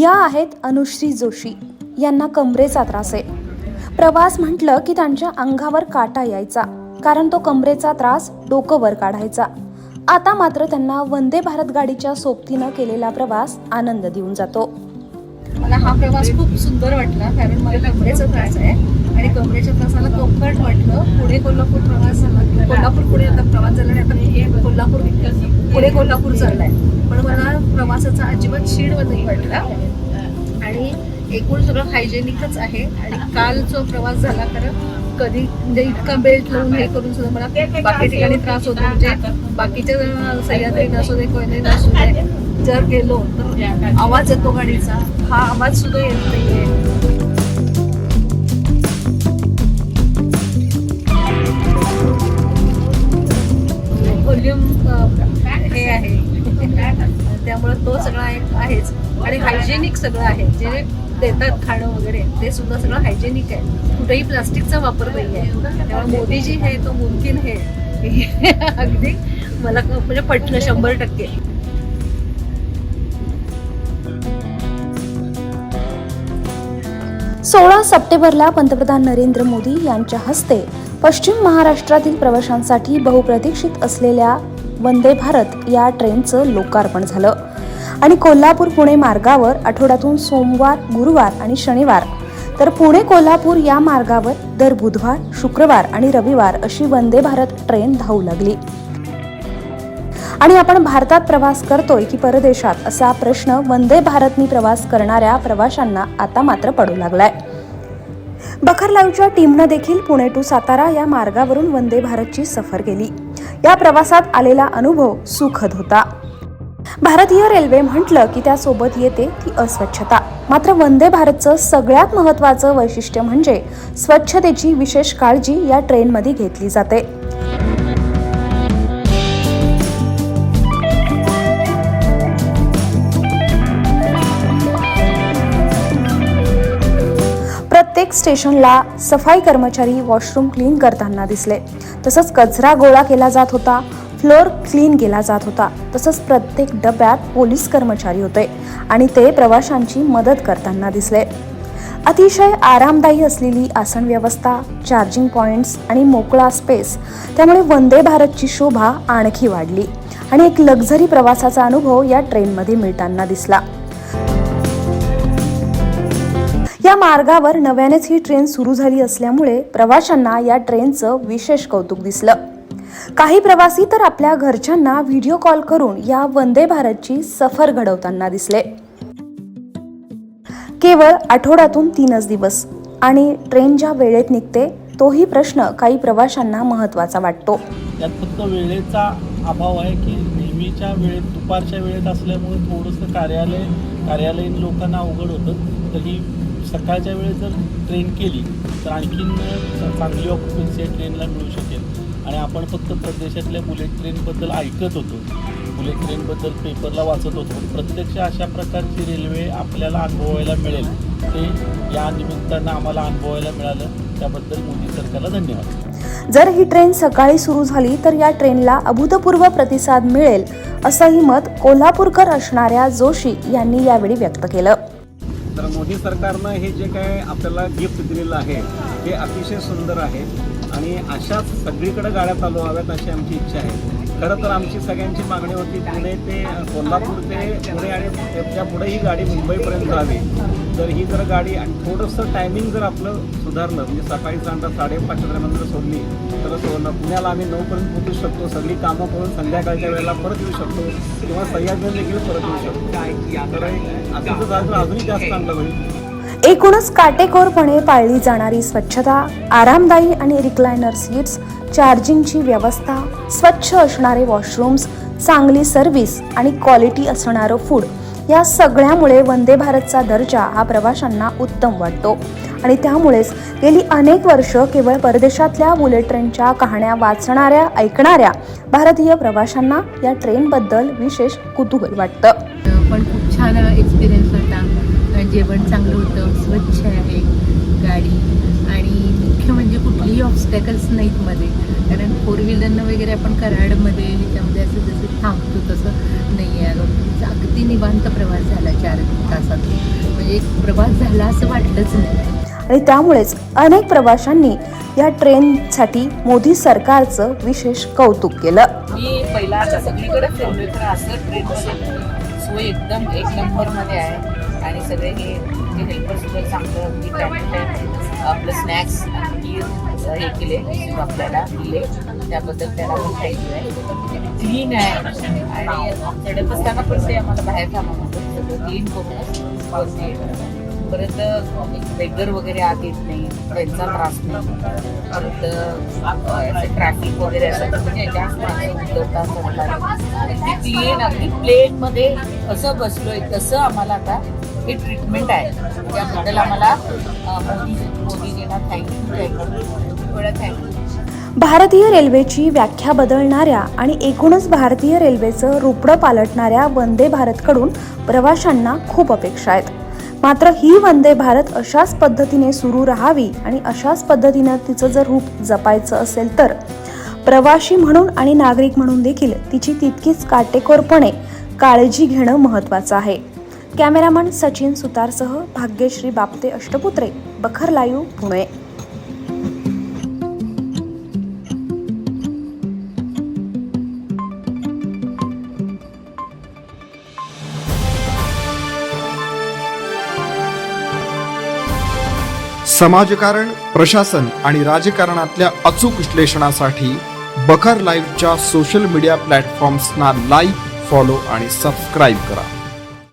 या आहेत अनुश्री जोशी. यांना कमरेचा त्रास आहे. प्रवास म्हटलं की त्यांच्या अंगावर काटा यायचा. कारण तो कमरेचा त्रास डोकं वर काढायचा. आता मात्र त्यांना वंदे भारत गाडीच्या सोबतीनं केलेला प्रवास आनंद देऊन जातो. मला हा प्रवास खूप सुंदर वाटला कारण मला कमरेचा त्रास आहे. आणि कमरेच्या त्रासाला कम्फर्ट वाटलं. पुणे कोल्हापूर प्रवास झाला. कोल्हापूर पुणे आता प्रवास झाला आणि आता हे कोल्हापूर पुणे कोल्हापूर चाललाय. पण मला प्रवासाचा अजिबात शीड नाही वाटला. आणि एकूण सगळं हायजेनिकच आहे. आणि काल जो प्रवास झाला खरं कधी म्हणजे इतका बेल्ट लावून हे करून सुद्धा मला बाकी ठिकाणी त्रास होतो. म्हणजे बाकीच्या सह्याद्री नसू दे कोयने नसू दे जर गेलो तर आवाज येतो गाडीचा. हा आवाज सुद्धा येत नाहीये. व्हॉल्यूम हे आहे. त्यामुळे तो सगळा एक आहेच. आणि हायजेनिक सगळं आहे. जे देतात खाणं वगैरे ते सुद्धा सगळं हायजेनिक आहे. कुठेही प्लास्टिकचा वापर नाही आहे. त्यामुळे मोदीजी हे तो मुमकिन हे हे अगदी मला म्हणजे पटलं शंभर टक्के. सोळा सप्टेंबरला पंतप्रधान नरेंद्र मोदी यांच्या हस्ते पश्चिम महाराष्ट्रातील प्रवाशांसाठी बहुप्रतीक्षित असलेल्या वंदे भारत या ट्रेनचं लोकार्पण झालं. आणि कोल्हापूर पुणे मार्गावर आठवड्यातून सोमवार गुरुवार आणि शनिवार. तर पुणे कोल्हापूर या मार्गावर दर बुधवार शुक्रवार आणि रविवार अशी वंदे भारत ट्रेन धावू लागली. आणि आपण भारतात प्रवास करतोय की परदेशात असा प्रश्न वंदे भारतनी प्रवास करणाऱ्या प्रवाशांना आता मात्र पडू लागलाय. बखर लाईव्हच्या टीमनं देखील पुणे टू सातारा या मार्गावरून वंदे भारतची सफर केली. या प्रवासात आलेला अनुभव सुखद होता. भारतीय रेल्वे म्हटलं की त्यासोबत येते ती अस्वच्छता. मात्र वंदे भारतचं सगळ्यात महत्त्वाचं वैशिष्ट्य म्हणजे स्वच्छतेची विशेष काळजी या ट्रेनमध्ये घेतली जाते. प्रत्येक स्टेशनला सफाई कर्मचारी वॉशरूम क्लीन करताना दिसले. तसंच कचरा गोळा केला जात होता फ्लोअर क्लीन केला जात होता. तसंच प्रत्येक डब्यात पोलीस कर्मचारी होते आणि ते प्रवाशांची मदत करताना दिसले. अतिशय आरामदायी असलेली आसन व्यवस्था चार्जिंग पॉइंट्स आणि मोकळा स्पेस त्यामुळे वंदे भारतची शोभा आणखी वाढली आणि एक लक्झरी प्रवासाचा अनुभव या ट्रेनमध्ये मिळताना दिसला. या मार्गावर नव्यानेच ही ट्रेन सुरू झाली असल्यामुळे प्रवाशांना या ट्रेनचं विशेष कौतुक दिसलं. काही प्रवासी तर आपल्या घरच्यांना व्हिडिओ कॉल करून या वंदे भारतची सफर घडवताना दिसले. केवळ आठवड्यातून तीनच दिवस आणि ट्रेन ज्या वेळेत निघते तोही प्रश्न काही प्रवाशांना महत्त्वाचा वाटतो. त्यात फक्त वेळेचा अभाव आहे की नेहमीच्या वेळेत दुपारच्या वेळेत असल्यामुळे थोडंसं कार्यालय कार्यालयीन लोकांना अवघड होतं. तर ही सकाळच्या वेळेस जर ट्रेन केली तर आणखीन चांगली ऑक्युपन्सी ट्रेनला मिळू शकेल. आणि आपण फक्त प्रदेशातल्या बुलेट ट्रेनबद्दल ऐकत होतो. बुलेट ट्रेनबद्दल पेपरला वाचत होतो. प्रत्यक्ष अशा प्रकारची रेल्वे आपल्याला अनुभवायला मिळेल. ते या निमित्तानं आम्हाला अनुभवायला मिळालं. त्याबद्दल मोदी सरकारला धन्यवाद. जर ही ट्रेन सकाळी सुरू झाली तर या ट्रेनला अभूतपूर्व प्रतिसाद मिळेल असंही मत कोल्हापूरकर असणाऱ्या जोशी यांनी यावेळी व्यक्त केलं. तर मोदी सरकारनं हे जे काय आपल्याला गिफ्ट दिलेलं आहे ते अतिशय सुंदर आहे. आणि अशाच सगळीकडे गाड्या चालू व्हाव्यात अशी आमची इच्छा आहे. खरं तर आमची सगळ्यांची मागणी होती पुणे ते कोल्हापूर ते पुणे आणि त्याच्या पुढे ही गाडी मुंबईपर्यंत जावी. तर ही जर गाडी थोडंसं टायमिंग जर आपलं सुधारलं म्हणजे सकाळी साधारण साडेपाच दरम्यान जर सोडली तर सोडलं पुण्याला आम्ही नऊपर्यंत पोहोचू शकतो सगळी कामं करून संध्याकाळच्या वेळेला परत येऊ शकतो किंवा सह्याद्री देखील परत येऊ शकतो. तर असं जर झालं तर अजूनही जास्त चांगलं होईल एकूणच काटेकोरपणे पाळली जाणारी स्वच्छता आरामदायी आणि रिक्लायनर सीट्स चार्जिंगची व्यवस्था स्वच्छ असणारे वॉशरूम्स चांगली सर्व्हिस आणि क्वालिटी असणारं फूड या सगळ्यामुळे वंदे भारतचा दर्जा हा प्रवाशांना उत्तम वाटतो. आणि त्यामुळेच गेली अनेक वर्ष केवळ परदेशातल्या बुलेट ट्रेनच्या कहाण्या वाचणाऱ्या ऐकणाऱ्या भारतीय प्रवाशांना या ट्रेनबद्दल विशेष कुतूहल वाटतं. पण खूप छान एक्सपिरियन्स जेवण चांगलं होतं स्वच्छ आहे गाडी. आणि मुख्य म्हणजे कुठलीही ऑब्स्टॅक ऑब्स्टॅकल्स नाहीत मध्ये. कारण फोर व्हीलरनं वगैरे आपण कराडमध्ये ह्याच्यामध्ये असं जसं थांबतो तसं नाही आहे अगदी निवांत प्रवास झाला चार तासात. म्हणजे एक प्रवास झाला असं वाटलंच नाही. आणि त्यामुळेच अनेक प्रवाशांनी या ट्रेनसाठी मोदी सरकारचं विशेष कौतुक केलं. मी पहिला सगळीकडे फिरलोय तर असं ट्रेनमध्ये सोय एकदम एक नंबरमध्ये आहे. आणि सगळे हे जे हेल्पर सुद्धा चांगलं अगदी टाइम आपलं स्नॅक्स हे केले आपल्याला दिले. त्याबद्दल त्याला पण थँक्यू आहे. क्लीन आहे. आणि चढत असताना पण ते आम्हाला बाहेर थांबवलं सगळं क्लीन करूनच वरती येतं. परत बेगर वगैरे आत येत नाही. त्यांचा त्रास नाही. परत ट्रॅफिक वगैरे असं म्हणजे जास्त माणसं उतरतात चढतात अगदी क्लीन अगदी प्लेनमध्ये कसं बसलोय तसं आम्हाला आता हे ट्रीटमेंट आहे. त्याबद्दल आम्हाला Modi मोदीजींना thank you thank you thank you भारतीय रेल्वेची व्याख्या बदलणाऱ्या आणि एकूणच भारतीय रेल्वेचं रुपडं पालटणाऱ्या वंदे भारतकडून प्रवाशांना खूप अपेक्षा आहेत. मात्र ही वंदे भारत अशाच पद्धतीने सुरू राहावी आणि अशाच पद्धतीनं तिचं जर रूप जपायचं असेल तर प्रवाशी म्हणून आणि नागरिक म्हणून देखील तिची तितकीच काटेकोरपणे काळजी घेणं महत्त्वाचं आहे. कॅमेरामन सचिन सुतारसह भाग्यश्री बापते अष्टपुत्रे बखर लाईव्ह पुणे. समाजकारण प्रशासन आणि राजकारणातल्या अचूक विश्लेषणासाठी बखर लाईव्हच्या सोशल मीडिया प्लॅटफॉर्म्सना लाईक फॉलो आणि सबस्क्राईब करा.